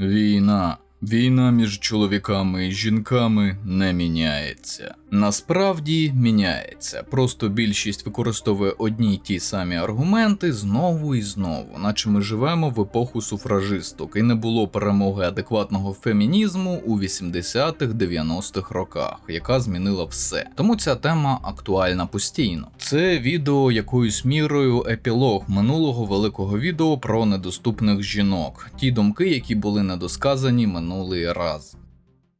Війна. Війна між чоловіками і жінками не міняється. Насправді міняється. Просто більшість використовує одні й ті самі аргументи знову і знову, наче ми живемо в епоху суфражисток, і не було перемоги адекватного фемінізму у 80-х-90-х роках, яка змінила все. Тому ця тема актуальна постійно. Це відео якоюсь мірою епілог минулого великого відео про недоступних жінок, ті думки, які були недосказані минулий раз.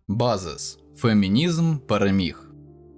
Базис. Фемінізм переміг.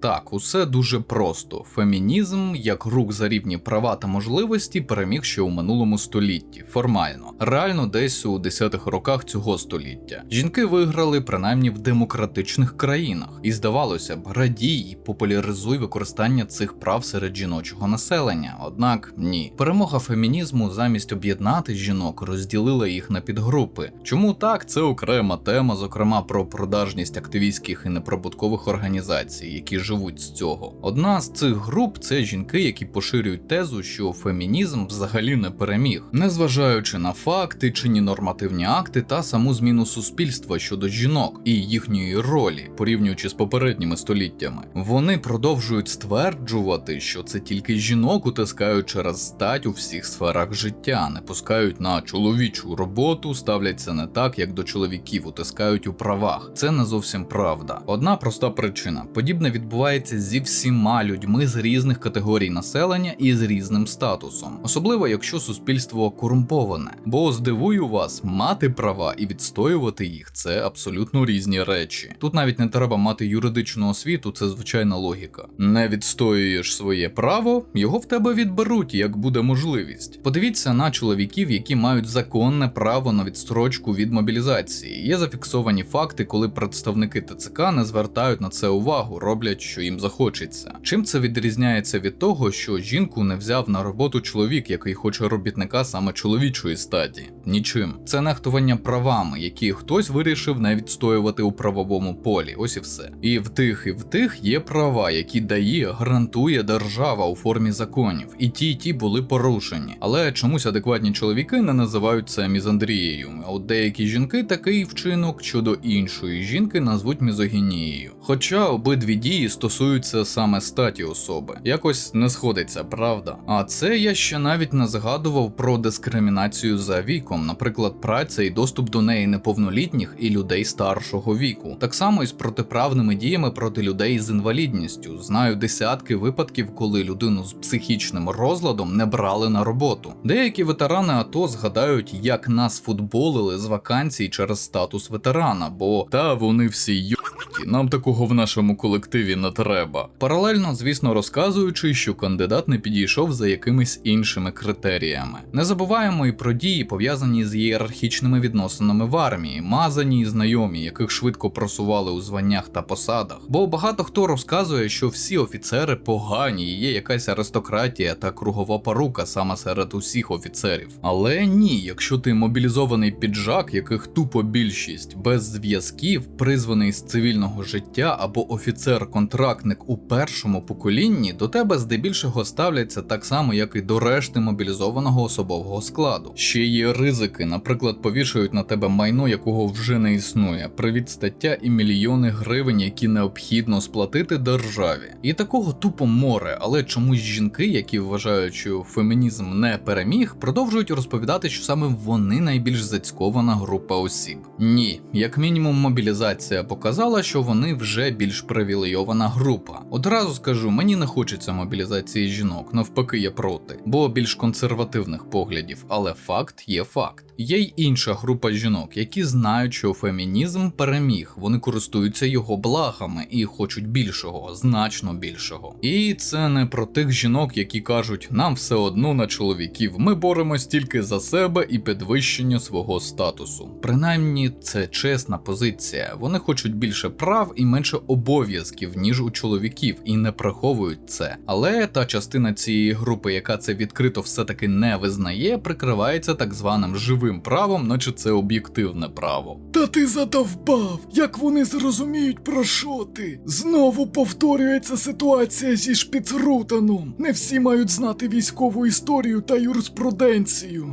Так, усе дуже просто. Фемінізм, як рух за рівні права та можливості, переміг ще у минулому столітті, формально, реально десь у 10-х роках цього століття. Жінки виграли принаймні в демократичних країнах, і здавалося б, радій і популяризуй використання цих прав серед жіночого населення. Однак ні, перемога фемінізму замість об'єднати жінок розділила їх на підгрупи. Чому так? Це окрема тема, зокрема про продажність активістських і неприбуткових організацій, які живуть з цього. Одна з цих груп це жінки, які поширюють тезу, що фемінізм взагалі не переміг, незважаючи на факти, чинні нормативні акти та саму зміну суспільства щодо жінок і їхньої ролі, порівнюючи з попередніми століттями. Вони продовжують стверджувати, що це тільки жінок утискають через стать у всіх сферах життя, не пускають на чоловічу роботу, ставляться не так, як до чоловіків утискають у правах. Це не зовсім правда. Одна проста причина: подібне відбувається зі всіма людьми з різних категорій населення і з різним статусом, особливо якщо суспільство корумповане. Бо здивую вас, мати права і відстоювати їх це абсолютно різні речі. Тут навіть не треба мати юридичну освіту, це звичайна логіка. Не відстоюєш своє право, його в тебе відберуть, як буде можливість. Подивіться на чоловіків, які мають законне право на відстрочку від мобілізації. Є зафіксовані факти, коли представники ТЦК не звертають на це увагу, роблять, що їм захочеться. Чим це відрізняється від того, що жінку не взяв на роботу чоловік, який хоче робітника саме чоловічої статі? Нічим. Це нехтування правами, які хтось вирішив не відстоювати у правовому полі. Ось і все. І в тих, і в тих є права, які дає, гарантує держава у формі законів. І ті, і ті були порушені. Але чомусь адекватні чоловіки не називають це мізандрією. А от деякі жінки такий вчинок щодо іншої жінки назвуть мізогінією. Хоча обидві дії стосуються саме статі особи. Якось не сходиться, правда? А це я ще навіть не згадував про дискримінацію за віком, наприклад, праця і доступ до неї неповнолітніх і людей старшого віку. Так само і з протиправними діями проти людей з інвалідністю. Знаю десятки випадків, коли людину з психічним розладом не брали на роботу. Деякі ветерани АТО згадають, як нас футболили з вакансій через статус ветерана, бо та вони всі й. Нам такого в нашому колективі не треба. Паралельно, звісно, розказуючи, що кандидат не підійшов за якимись іншими критеріями. Не забуваємо і про дії, пов'язані з ієрархічними відносинами в армії, мазані і знайомі, яких швидко просували у званнях та посадах. Бо багато хто розказує, що всі офіцери погані, і є якась аристократія та кругова порука саме серед усіх офіцерів. Але ні, якщо ти мобілізований піджак, яких тупо більшість без зв'язків, призваний з цивільного життя або офіцер-контрактник у першому поколінні, до тебе здебільшого ставляться так само, як і до решти мобілізованого особового складу. Ще є ризики, наприклад, повішають на тебе майно, якого вже не існує, привід стаття і мільйони гривень, які необхідно сплатити державі. І такого тупо море, але чомусь жінки, які вважають, що фемінізм не переміг, продовжують розповідати, що саме вони найбільш зацькована група осіб. Ні, як мінімум, мобілізація показала, що вони вже більш привілейована група. Одразу скажу, мені не хочеться мобілізації жінок, навпаки, я проти, бо більш консервативних поглядів, але факт є факт. Є й інша група жінок, які знають, що фемінізм переміг, вони користуються його благами і хочуть більшого, значно більшого. І це не про тих жінок, які кажуть, нам все одно на чоловіків, ми боремось тільки за себе і підвищення свого статусу. Принаймні, це чесна позиція. Вони хочуть більше прав і менше обов'язків, ніж у чоловіків, і не приховують це. Але та частина цієї групи, яка це відкрито все-таки не визнає, прикривається так званим живим правом, наче це об'єктивне право. Та ти задовбав! Як вони зрозуміють, про що ти? Знову повторюється ситуація зі шпіцрутаном. Не всі мають знати військову історію та юриспруденцію.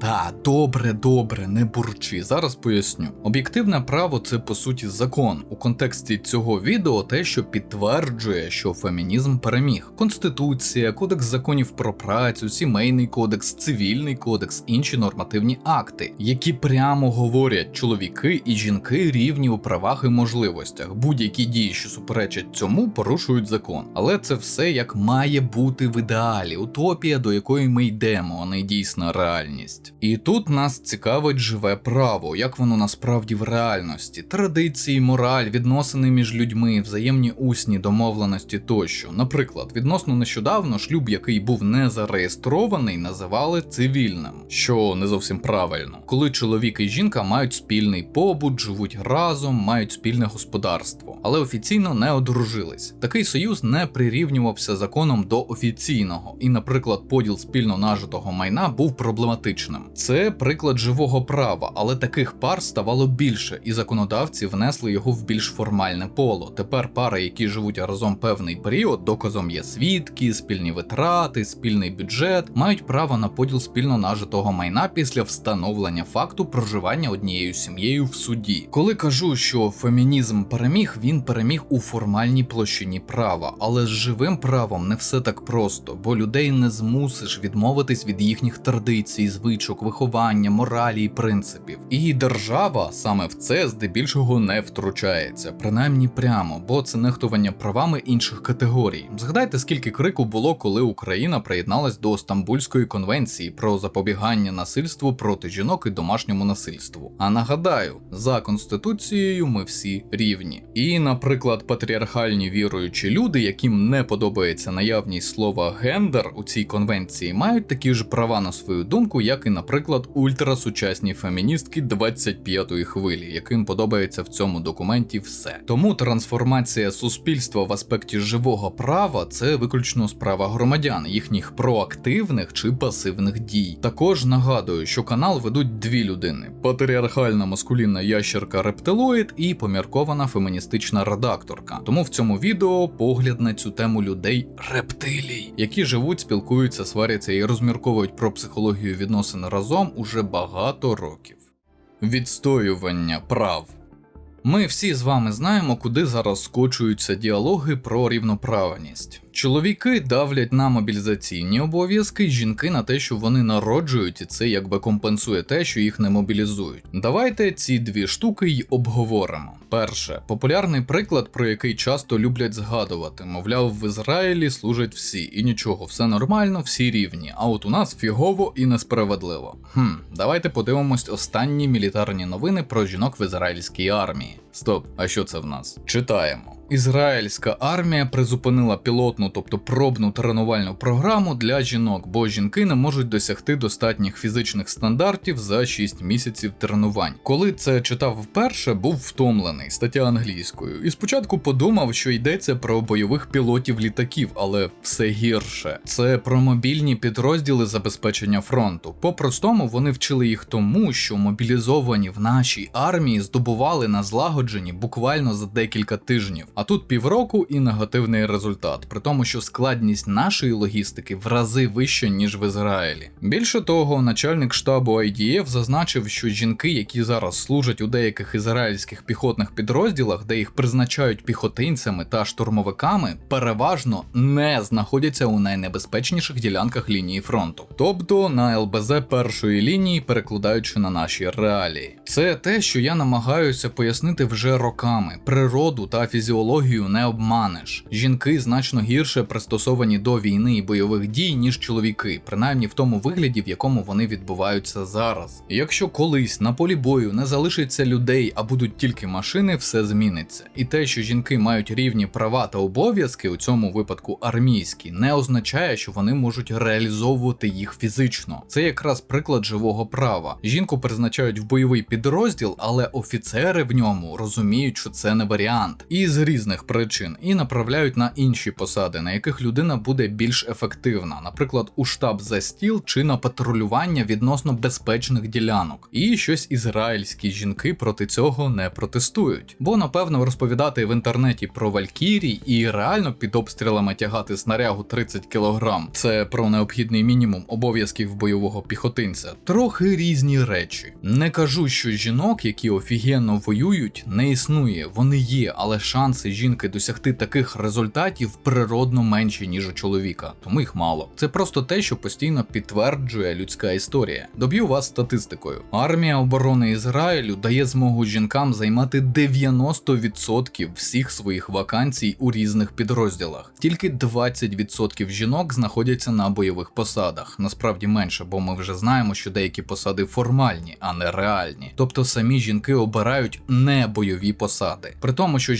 Та, добре, добре, не бурчи. Зараз поясню. Об'єктивне право це по суті закон. У контексті цього відео те, що підтверджує, що фемінізм переміг. Конституція, кодекс законів про працю, сімейний кодекс, цивільний кодекс, інші нормативні акти, які прямо говорять, чоловіки і жінки рівні у правах і можливостях. Будь-які дії, що суперечать цьому, порушують закон. Але це все як має бути в ідеалі, утопія, до якої ми йдемо, а не дійсна реальність. І тут нас цікавить живе право, як воно насправді в реальності, традиції, мораль, відносини між людьми, взаємні усні домовленості тощо. Наприклад, відносно нещодавно шлюб, який був не зареєстрований, називали цивільним, що не зовсім правильно. Коли чоловік і жінка мають спільний побут, живуть разом, мають спільне господарство, але офіційно не одружились. Такий союз не прирівнювався законом до офіційного, і, наприклад, поділ спільно нажитого майна був проблематичним. Це приклад живого права, але таких пар ставало більше, і законодавці внесли його в більш формальне поло. Тепер пари, які живуть разом певний період, доказом є свідки, спільні витрати, спільний бюджет, мають право на поділ спільно нажитого майна після встановлення факту проживання однією сім'єю в суді. Коли кажу, що фемінізм переміг, він переміг у формальній площині права, але з живим правом не все так просто, бо людей не змусиш відмовитись від їхніх традицій, звичок, виховання, моралі і принципів. І держава саме в це здебільшого не втручається, принаймні прямо, бо це нехтування правами інших категорій. Згадайте, скільки крику було, коли Україна приєдналась до Стамбульської конвенції про запобігання насильству проти жінок і домашньому насильству. А нагадаю, за конституцією ми всі рівні. І, наприклад, патріархальні віруючі люди, яким не подобається наявність слова гендер у цій конвенції, мають такі ж права на свою думку, як і, наприклад, ультрасучасні феміністки 25-ї хвилі, яким подобається в цьому документі все. Тому трансформація суспільства в аспекті живого права це виключно справа громадян, їхніх проактивних чи пасивних дій. Також нагадую, що канал ведуть дві людини: патріархальна маскулінна ящерка рептилоїд і поміркована феміністична редакторка. Тому в цьому відео погляд на цю тему людей рептилій, які живуть, спілкуються, сваряться і розмірковують про психологію відносин разом уже багато років. Відстоювання прав. Ми всі з вами знаємо, куди зараз скочуються діалоги про рівноправність. Чоловіки давлять на мобілізаційні обов'язки, жінки на те, що вони народжують, і це якби компенсує те, що їх не мобілізують. Давайте ці дві штуки й обговоримо. Перше, популярний приклад, про який часто люблять згадувати, мовляв, в Ізраїлі служать всі, і нічого, все нормально, всі рівні. А от у нас фігово і несправедливо. Хм, давайте подивимось останні мілітарні новини про жінок в ізраїльській армії. Стоп, а що це в нас? Читаємо. Ізраїльська армія призупинила пілотну, тобто пробну тренувальну програму для жінок, бо жінки не можуть досягти достатніх фізичних стандартів за 6 місяців тренувань. Коли це читав вперше, був втомлений стаття англійською, і спочатку подумав, що йдеться про бойових пілотів літаків, але все гірше. Це про мобільні підрозділи забезпечення фронту. По-простому вони вчили їх тому, що мобілізовані в нашій армії здобували на злагодженні буквально за декілька тижнів. А тут півроку і негативний результат, при тому, що складність нашої логістики в рази вища, ніж в Ізраїлі. Більше того, начальник штабу IDF зазначив, що жінки, які зараз служать у деяких ізраїльських піхотних підрозділах, де їх призначають піхотинцями та штурмовиками, переважно не знаходяться у найнебезпечніших ділянках лінії фронту, тобто на ЛБЗ першої лінії, перекладаючи на наші реалії. Це те, що я намагаюся пояснити вже роками: природу та фізіологію не обманеш. Жінки значно гірше пристосовані до війни і бойових дій, ніж чоловіки, принаймні в тому вигляді, в якому вони відбуваються зараз. Якщо колись на полі бою не залишиться людей, а будуть тільки машини, все зміниться. І те, що жінки мають рівні права та обов'язки, у цьому випадку армійські, не означає, що вони можуть реалізовувати їх фізично. Це якраз приклад живого права. Жінку призначають в бойовий підрозділ, але офіцери в ньому розуміють, що це не варіант. І зріз різних причин і направляють на інші посади, на яких людина буде більш ефективна, наприклад, у штаб за стіл чи на патрулювання відносно безпечних ділянок. І щось ізраїльські жінки проти цього не протестують. Бо напевно розповідати в інтернеті про Валькірій і реально під обстрілами тягати снарягу 30 кг – це про необхідний мінімум обов'язків бойового піхотинця. Трохи різні речі. Не кажу, що жінок, які офігенно воюють, не існує. Вони є, але шанси жінки досягти таких результатів природно менші, ніж у чоловіка, тому їх мало. Це просто те, що постійно підтверджує людська історія. Доб'ю вас статистикою. Армія оборони Ізраїлю дає змогу жінкам займати 90% всіх своїх вакансій у різних підрозділах. Тільки 20% жінок знаходяться на бойових посадах. Насправді менше, бо ми вже знаємо, що деякі посади формальні, а не реальні. Тобто самі жінки обирають не бойові посади. При тому, що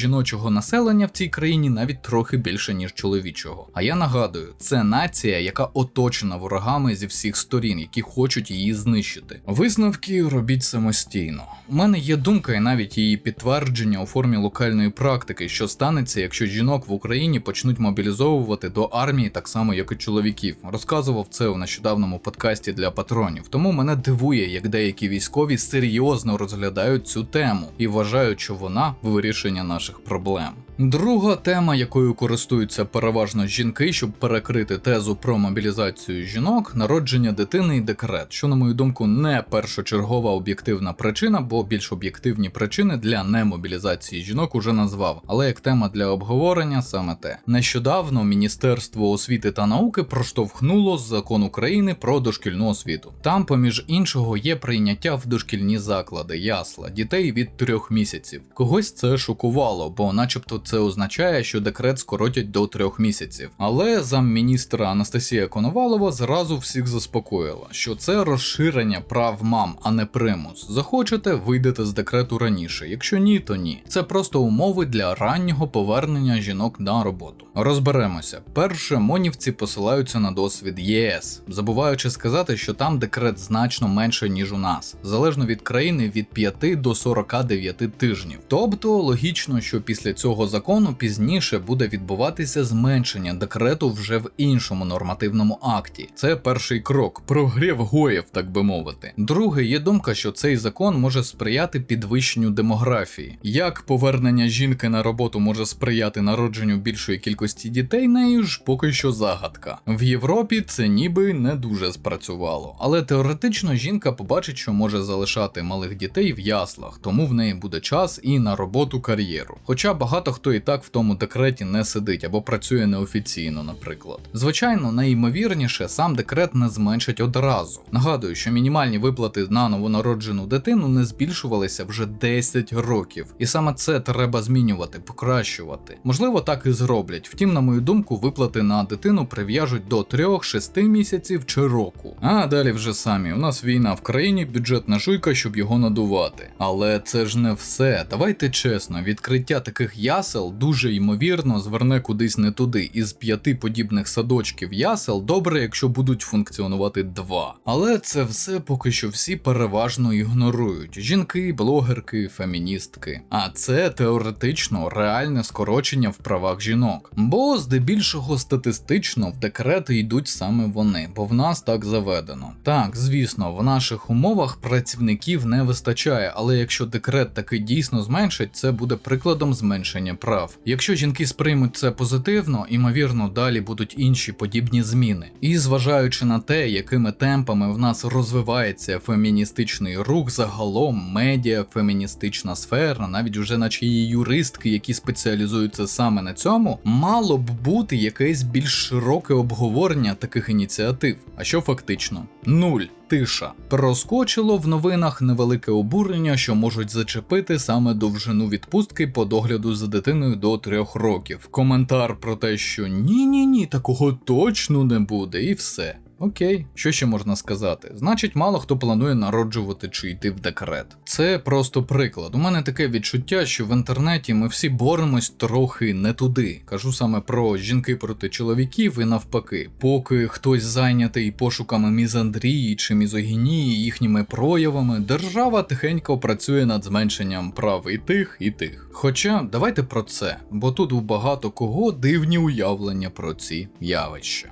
населення в цій країні навіть трохи більше, ніж чоловічого. А я нагадую, це нація, яка оточена ворогами зі всіх сторін, які хочуть її знищити. Висновки робіть самостійно. У мене є думка і навіть її підтвердження у формі локальної практики, що станеться, якщо жінок в Україні почнуть мобілізовувати до армії так само, як і чоловіків. Розказував це у нещодавному подкасті для патронів. Тому мене дивує, як деякі військові серйозно розглядають цю тему і вважають, що вона вирішення наших проблем. Друга тема, якою користуються переважно жінки, щоб перекрити тезу про мобілізацію жінок, народження дитини і декрет, що, на мою думку, не першочергова об'єктивна причина, бо більш об'єктивні причини для немобілізації жінок уже назвав. Але як тема для обговорення саме те. Нещодавно Міністерство освіти та науки проштовхнуло закон України про дошкільну освіту. Там, поміж іншого, є прийняття в дошкільні заклади, ясла, дітей від трьох місяців. Когось це шокувало, бо, начебто, це означає, що декрет скоротять до трьох місяців. Але замміністра Анастасія Коновалова зразу всіх заспокоїла, що це розширення прав мам, а не примус. Захочете, вийдете з декрету раніше. Якщо ні, то ні. Це просто умови для раннього повернення жінок на роботу. Розберемося. Перше, монівці посилаються на досвід ЄС, забуваючи сказати, що там декрет значно менше ніж у нас, залежно від країни від 5 до 49 тижнів. Тобто логічно, що після цього закону пізніше буде відбуватися зменшення декрету вже в іншому нормативному акті. Це перший крок, прогрів гоїв, так би мовити. Друге, є думка, що цей закон може сприяти підвищенню демографії. Як повернення жінки на роботу може сприяти народженню більшої кількості дітей, нею ж поки що загадка. В Європі це ніби не дуже спрацювало, але теоретично жінка побачить, що може залишати малих дітей в яслах, тому в неї буде час і на роботу кар'єру. Хоча багато хто і так в тому декреті не сидить або працює неофіційно, наприклад. Звичайно, найімовірніше сам декрет не зменшить одразу. Нагадую, що мінімальні виплати на новонароджену дитину не збільшувалися вже 10 років, і саме це треба змінювати, покращувати. Можливо, так і зроблять. Втім, на мою думку, виплати на дитину прив'яжуть до 3-6 місяців чи року. А далі вже самі. У нас війна в країні, бюджетна жуйка, щоб його надувати. Але це ж не все. Давайте чесно, відкриття таких ясел дуже ймовірно зверне кудись не туди. Із п'яти подібних садочків ясел добре, якщо будуть функціонувати два. Але це все поки що всі переважно ігнорують: жінки, блогерки, феміністки. А це теоретично реальне скорочення в правах жінок. Бо здебільшого статистично в декрети йдуть саме вони, бо в нас так заведено. Так, звісно, в наших умовах працівників не вистачає, але якщо декрет таки дійсно зменшить, це буде прикладом зменшення прав. Якщо жінки сприймуть це позитивно, імовірно, далі будуть інші подібні зміни. І зважаючи на те, якими темпами в нас розвивається феміністичний рух, загалом медіа, феміністична сфера, навіть вже наче є юристки, які спеціалізуються саме на цьому, мало б бути якесь більш широке обговорення таких ініціатив. А що фактично? Нуль. Тиша проскочило в новинах невелике обурення, що можуть зачепити саме довжину відпустки по догляду за дитиною до трьох років. Коментар про те, що ні, ні, ні, такого точно не буде, і все. Окей, що ще можна сказати? Значить, мало хто планує народжувати чи йти в декрет. Це просто приклад. У мене таке відчуття, що в інтернеті ми всі боремось трохи не туди. Кажу саме про жінки проти чоловіків і навпаки. Поки хтось зайнятий пошуками мізандрії чи мізогінії, їхніми проявами, держава тихенько працює над зменшенням прав і тих, і тих. Хоча давайте про це, бо тут у багато кого дивні уявлення про ці явища.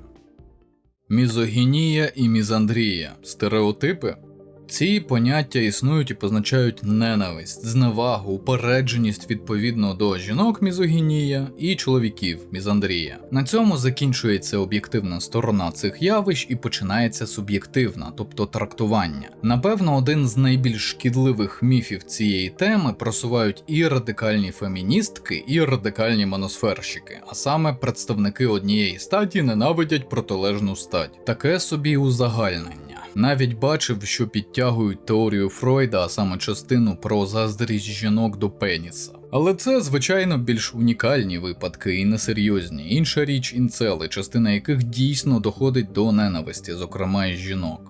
Мізогінія і мізандрія стереотипи. Ці поняття існують і позначають ненависть, зневагу, упередженість відповідно до жінок мізогінія і чоловіків мізандрія. На цьому закінчується об'єктивна сторона цих явищ і починається суб'єктивна, тобто трактування. Напевно, один з найбільш шкідливих міфів цієї теми просувають і радикальні феміністки, і радикальні моносферщики, а саме представники однієї статі ненавидять протилежну стать. Таке собі узагальнення. Навіть бачив, що підтягують теорію Фройда, а саме частину про заздрість жінок до пеніса. Але це, звичайно, більш унікальні випадки і несерйозні. Інша річ інцели, частина яких дійсно доходить до ненависті, зокрема і жінок.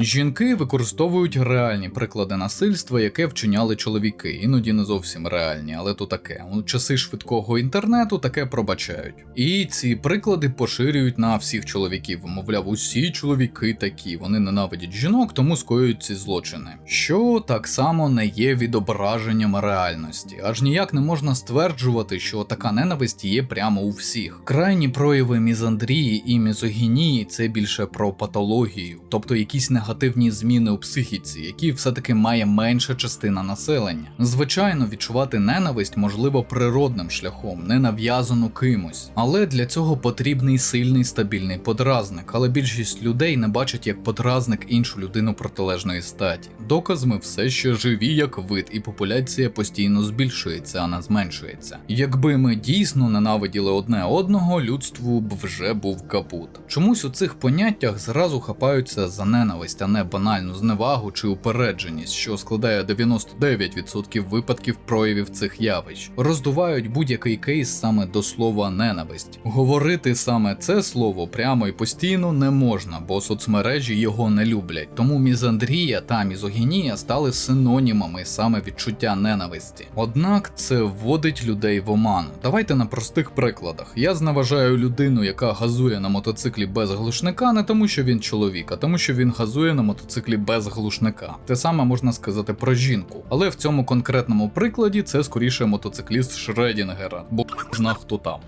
Жінки використовують реальні приклади насильства, яке вчиняли чоловіки, іноді не зовсім реальні, але то таке. У часи швидкого інтернету таке пробачають. І ці приклади поширюють на всіх чоловіків. Мовляв, усі чоловіки такі, вони ненавидять жінок, тому скоюють ці злочини. Що так само не є відображенням реальності, аж ніяк не можна стверджувати, що така ненависть є прямо у всіх. Крайні прояви мізандрії і мізогінії це більше про патологію, тобто якісь негативні зміни у психіці, які все-таки має менша частина населення. Звичайно, відчувати ненависть можливо природним шляхом, не нав'язану кимось. Але для цього потрібний сильний стабільний подразник. Але більшість людей не бачать як подразник іншу людину протилежної статі. Доказ ми все ще живі як вид, і популяція постійно збільшується, а не зменшується. Якби ми дійсно ненавиділи одне одного, людству б вже був капут. Чомусь у цих поняттях зразу хапаються за ненависть, а не банальну зневагу чи упередженість, що складає 99% випадків проявів цих явищ. Роздувають будь-який кейс саме до слова ненависть. Говорити саме це слово прямо і постійно не можна, бо соцмережі його не люблять. Тому мізандрія та мізогінія стали синонімами саме відчуття ненависті. Однак це вводить людей в оману. Давайте на простих прикладах. Я зневажаю людину, яка газує на мотоциклі без глушника, не тому, що він чоловік, а тому, що він газує на мотоциклі без глушника. Те саме можна сказати про жінку. Але в цьому конкретному прикладі це скоріше мотоцикліст Шредінгера, бо зна хто там.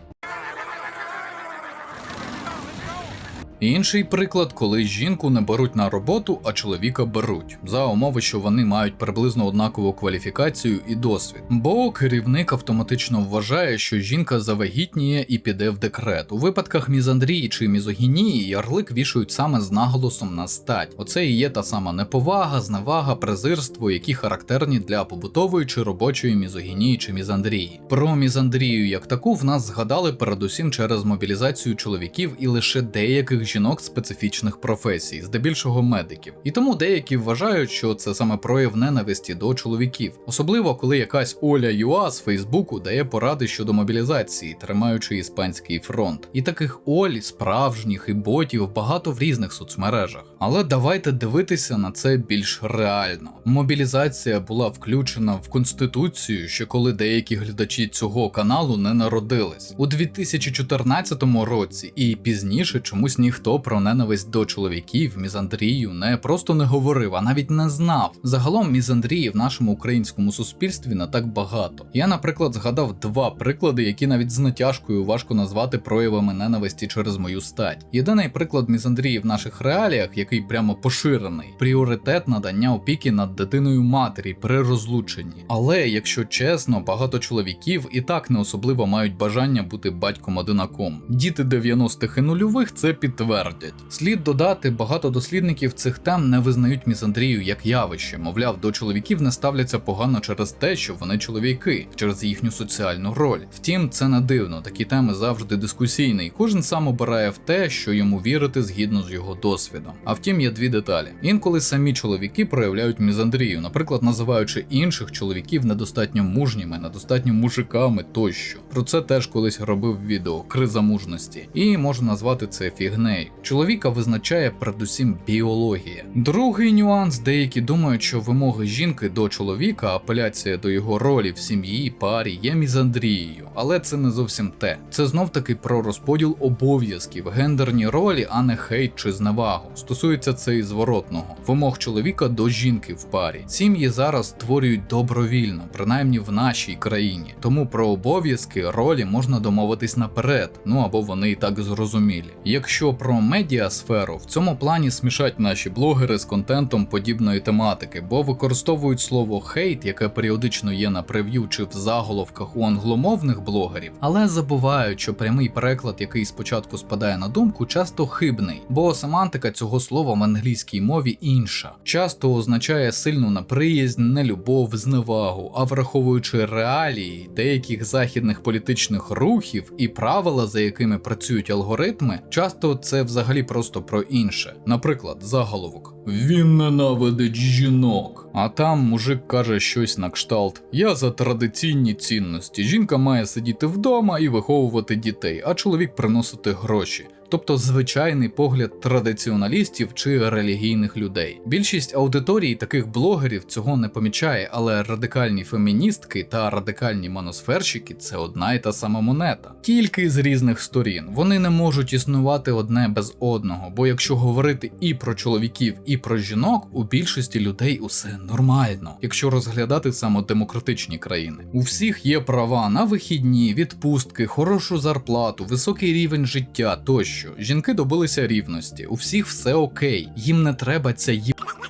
Інший приклад, коли жінку не беруть на роботу, а чоловіка беруть, за умови, що вони мають приблизно однакову кваліфікацію і досвід. Бо керівник автоматично вважає, що жінка завагітніє і піде в декрет. У випадках мізандрії чи мізогінії ярлик вішають саме з наголосом на стать. Оце і є та сама неповага, зневага, презирство, які характерні для побутової чи робочої мізогінії чи мізандрії. Про мізандрію як таку в нас згадали передусім через мобілізацію чоловіків і лише деяких жінок специфічних професій, здебільшого медиків. І тому деякі вважають, що це саме прояв ненависті до чоловіків, особливо коли якась Оля Юа з Фейсбуку дає поради щодо мобілізації, тримаючи іспанський фронт. І таких Оль, справжніх і ботів багато в різних соцмережах. Але давайте дивитися на це більш реально. Мобілізація була включена в конституцію, ще коли деякі глядачі цього каналу не народились у 2014 році, і пізніше чомусь ніхто про ненависть до чоловіків, мізандрію не просто не говорив, а навіть не знав. Загалом мізандрії в нашому українському суспільстві не так багато. Я, наприклад, згадав два приклади, які навіть з натяжкою важко назвати проявами ненависті через мою стать. Єдиний приклад мізандрії в наших реаліях, який прямо поширений, пріоритет надання опіки над дитиною матері при розлученні. Але якщо чесно, багато чоловіків і так не особливо мають бажання бути батьком одинаком. Діти 90-х і нульових це підтвердять. Слід додати, багато дослідників цих тем не визнають мізандрію як явище, мовляв, до чоловіків не ставляться погано через те, що вони чоловіки, через їхню соціальну роль. Втім, це не дивно, такі теми завжди дискусійні, і кожен сам обирає в те, що йому вірити згідно з його досвідом. А в втім, є дві деталі. Інколи самі чоловіки проявляють мізандрію, наприклад, називаючи інших чоловіків недостатньо мужніми, недостатньо мужиками тощо. Про це теж колись робив відео криза мужності, і можу назвати це фігнею. Чоловіка визначає передусім біологія. Другий нюанс: деякі думають, що вимоги жінки до чоловіка, апеляція до його ролі в сім'ї, парі є мізандрією, але це не зовсім те. Це знов таки про розподіл обов'язків, гендерні ролі, а не хейт чи зневагу. Стосується це і зворотного вимог чоловіка до жінки в парі. Сім'ї зараз створюють добровільно, принаймні в нашій країні. Тому про обов'язки ролі можна домовитись наперед, ну або вони і так зрозумілі. Якщо про медіасферу, в цьому плані смішать наші блогери з контентом подібної тематики, бо використовують слово хейт, яке періодично є на прев'ю чи в заголовках у англомовних блогерів, але забувають, що прямий переклад, який спочатку спадає на думку, часто хибний, бо семантика цього слова в англійській мові інша. Часто означає сильну неприязнь, нелюбов, зневагу, а враховуючи реалії деяких західних політичних рухів і правила, за якими працюють алгоритми, часто це взагалі просто про інше. Наприклад, заголовок Він ненавидить жінок. А там мужик каже щось на кшталт: Я за традиційні цінності. Жінка має сидіти вдома і виховувати дітей, а чоловік приносити гроші. Тобто звичайний погляд традиціоналістів чи релігійних людей. Більшість аудиторії таких блогерів цього не помічає, але радикальні феміністки та радикальні моносферщики це одна і та сама монета, тільки з різних сторін. Вони не можуть існувати одне без одного, бо якщо говорити і про чоловіків, і про жінок, у більшості людей усе нормально, якщо розглядати саме демократичні країни. У всіх є права на вихідні, відпустки, хорошу зарплату, високий рівень життя тощо. Жінки добилися рівності, у всіх все окей, їм не треба ця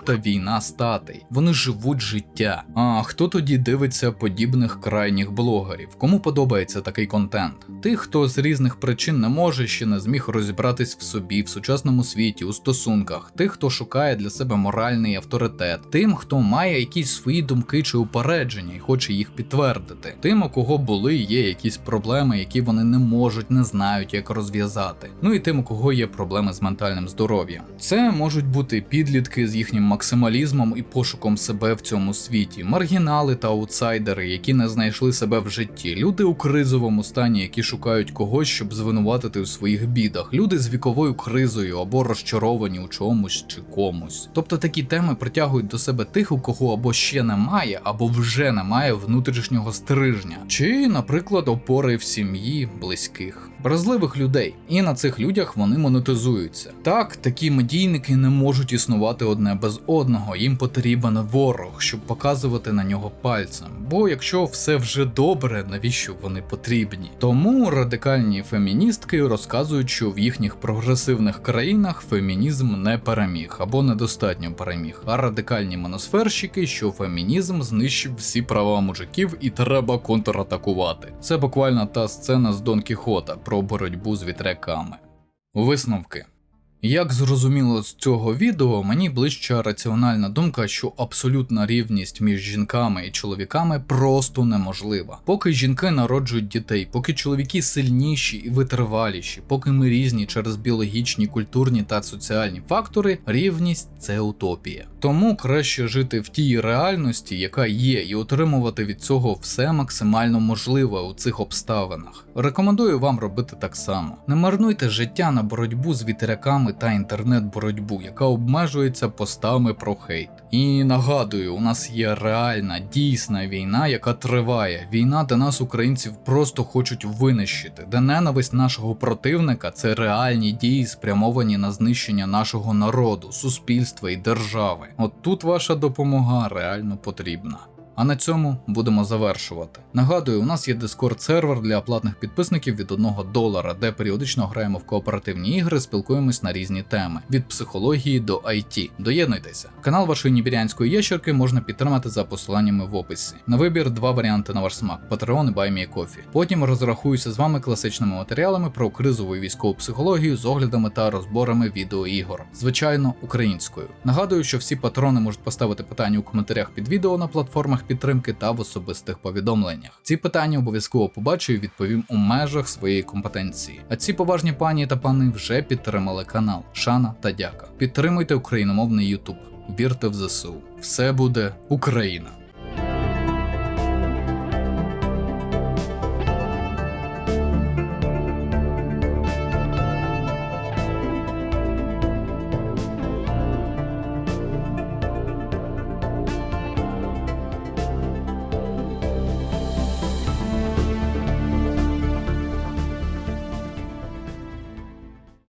та війна статей. Вони живуть життя. А хто тоді дивиться подібних крайніх блогерів? Кому подобається такий контент? Тих, хто з різних причин не може ще не зміг розібратись в собі, в сучасному світі, у стосунках, тих, хто шукає для себе моральний авторитет, тим, хто має якісь свої думки чи упередження і хоче їх підтвердити, тим, у кого були є якісь проблеми, які вони не можуть, не знають, як розв'язати. Ну і тим, у кого є проблеми з ментальним здоров'ям. Це можуть бути підлітки з їхнім максималізмом і пошуком себе в цьому світі, маргінали та аутсайдери, які не знайшли себе в житті, люди у кризовому стані, які шукають когось, щоб звинуватити у своїх бідах, люди з віковою кризою або розчаровані у чомусь чи комусь. Тобто такі теми притягують до себе тих, у кого або ще немає, або вже немає внутрішнього стрижня, чи, наприклад, опори в сім'ї близьких. Вразливих людей, і на цих людях вони монетизуються. Так, такі медійники не можуть існувати одне без одного. Їм потрібен ворог, щоб показувати на нього пальцем. Бо якщо все вже добре, навіщо вони потрібні? Тому радикальні феміністки розказують, що в їхніх прогресивних країнах фемінізм не переміг або недостатньо переміг. А радикальні моносферщики, що фемінізм знищив всі права мужиків і треба контратакувати. Це буквально та сцена з Дон Кіхота про боротьбу з вітряками. Висновки. Як зрозуміло з цього відео, мені ближча раціональна думка, що абсолютна рівність між жінками і чоловіками просто неможлива. Поки жінки народжують дітей, поки чоловіки сильніші і витриваліші, поки ми різні через біологічні, культурні та соціальні фактори, рівність це утопія. Тому краще жити в тій реальності, яка є, і отримувати від цього все максимально можливе у цих обставинах. Рекомендую вам робити так само. Не марнуйте життя на боротьбу з вітряками та інтернет-боротьбу, яка обмежується постами про хейт. І нагадую, у нас є реальна, дійсна війна, яка триває. Війна, де нас, українців, просто хочуть винищити, де ненависть нашого противника це реальні дії, спрямовані на знищення нашого народу, суспільства і держави. От тут ваша допомога реально потрібна. А на цьому будемо завершувати. Нагадую, у нас є Discord сервер для платних підписників від 1 долара, де періодично граємо в кооперативні ігри, спілкуємось на різні теми від психології до IT. Доєднуйтеся. Канал вашої нібірянської ящерки можна підтримати за посиланнями в описі. На вибір два варіанти на ваш смак: Patreon і BuyMeACoffee. Потім розрахуюся з вами класичними матеріалами про кризову військову психологію з оглядами та розборами відеоігор, звичайно, українською. Нагадую, що всі патрони можуть поставити питання у коментарях під відео на платформах підтримки та в особистих повідомленнях. Ці питання обов'язково побачу і відповім у межах своєї компетенції. А ці поважні пані та пани вже підтримали канал. Шана та дяка. Підтримуйте україномовний Ютуб. Вірте в ЗСУ. Все буде Україна!